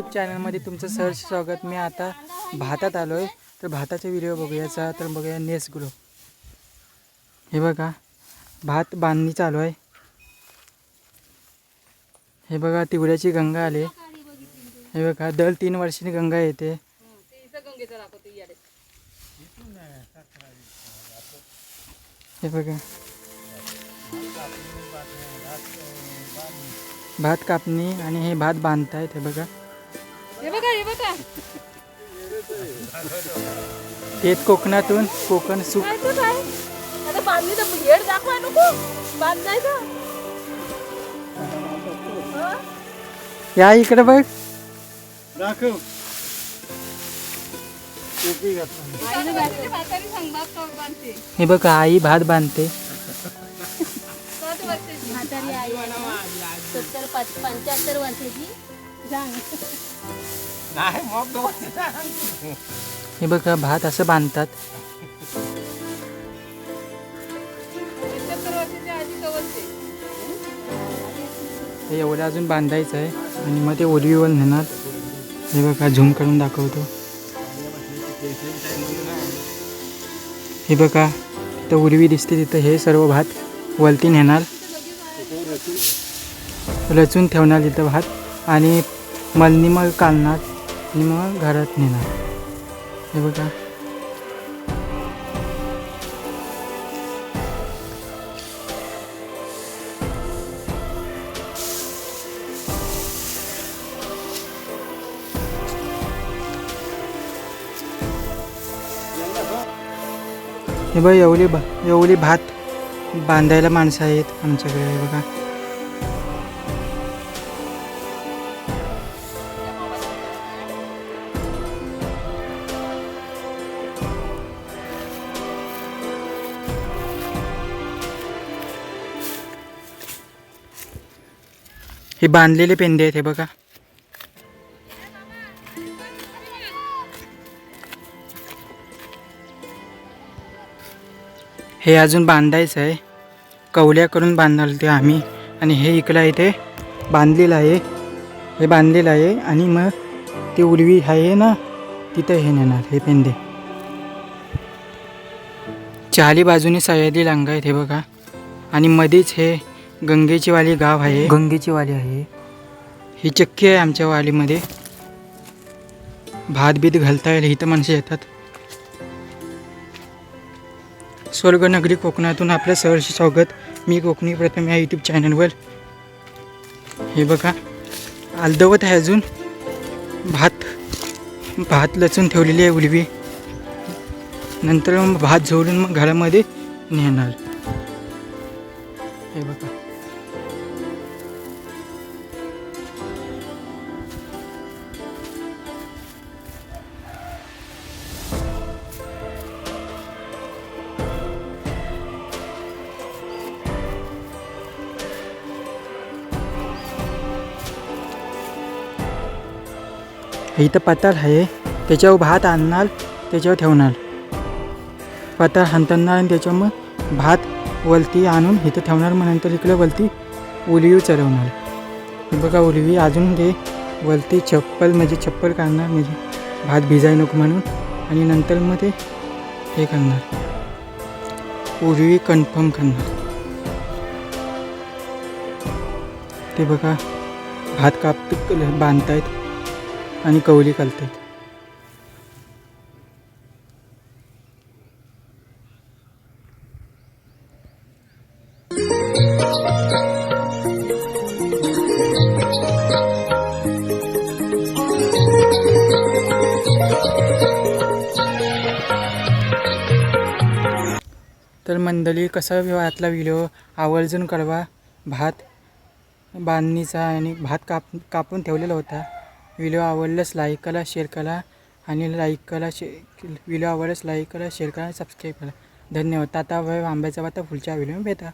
YouTube चॅनलमध्ये तुमचं सहर्ष स्वागत. मी आता भातात आलो आहे तर भाताचा व्हिडिओ बघूयाचा तर बघूया नेस ग्रो हे बघा भात बांधणी चालू आहे. हे बघा तिवड्याची गंगा आली. हे बघा दर तीन वर्षांनी गंगा येते. हे बघा. भात कापणी आणि हे भात बांधतायत. हे बघा. हे बघा हे बघा. ते कोकणातून कोकण सुख. काय तर काय आता बांधली तर हेड दाखवा नको. बांधायचं या इकडे बघ. दाखव. म्हातारी सांगतात तो बांधते. हे बघा आई भात बांधते. सात वर्षाची. म्हातारी आई आहे ना, सत्तर पाच पंच्याहत्तर वर्षाची. नाही मग हे बघा भात असं बांधतात. हे एवढं अजून बांधायचं आहे आणि मग ते ओलीवर नेणार. हे बघा झूम करून दाखवतो. हे बघा तर उरवी दिसते तिथं हे सर्व भात वलती नेणार. रचून ठेवणार तिथं भात. आणि मलनी मग काढणार आणि मग घरात नेणार. हे बघा. हे बघ एवढी भा एवढी भात बांधायला माणसं आहेत आमच्याकडे हे बघा. हे बांधलेले पेंदे आहेत हे बघा. हे अजून बांधायचं आहे. कवल्या करून बांधणार ते आम्ही. आणि हे इकडं आहे ते बांधलेलं आहे. हे बांधलेलं आहे आणि मग ते उलवी आहे ना तिथं हे नेणार हे पेंदे चारी बाजूने सह्याद्री लांगा आहेत हे बघा. आणि मध्येच हे गंगेची वाली गाव आहे. गंगेची वाली आहे. ही चक्की आहे आमच्या वालीमध्ये. भात बीत घालता येईल इथं माणसं येतात. स्वर्गनगरी कोकणातून आपलं सहर्ष स्वागत. मी कोकणी प्रथम या यूट्यूब चॅनलवर हे बघा अलदवत आहे अजून. भात भात लचून ठेवलेली आहे उलवी. नंतर मग भात झोडून मग घरामध्ये नेणार. हे बघा. इथं पतार आहे. त्याच्यावर भात आणणार त्याच्यावर ठेवणार. पतार हाणताना आणि त्याच्यावर मग भात वलती आणून इथं ठेवणार मग नंतर इकडे वलती उलवी चढवणार. बघा उलवी अजून ते वलती चप्पल म्हणजे चप्पल काढणार म्हणजे भात भिजाय नको म्हणून. आणि नंतर मग ते हे करणार. उलवी कन्फर्म करणार. ते बघा भात काप बांधतायत. आणि कवली घालतात तर मंडळी कसा वाटला व्हिडिओ? आवर्जून कळवा भात बांधणीचा आणि भात काप कापून ठेवलेला होता. व्हिडिओ आवडल्यास लाईक करा शेअर करा आणि लाईक करा शे व्हिडिओ आवडल्यास लाईक करा शेअर करा सबस्क्राईब करा. धन्यवाद. ताता वय आंब्याचा वाता पुढच्या व्हिडिओ भेटा.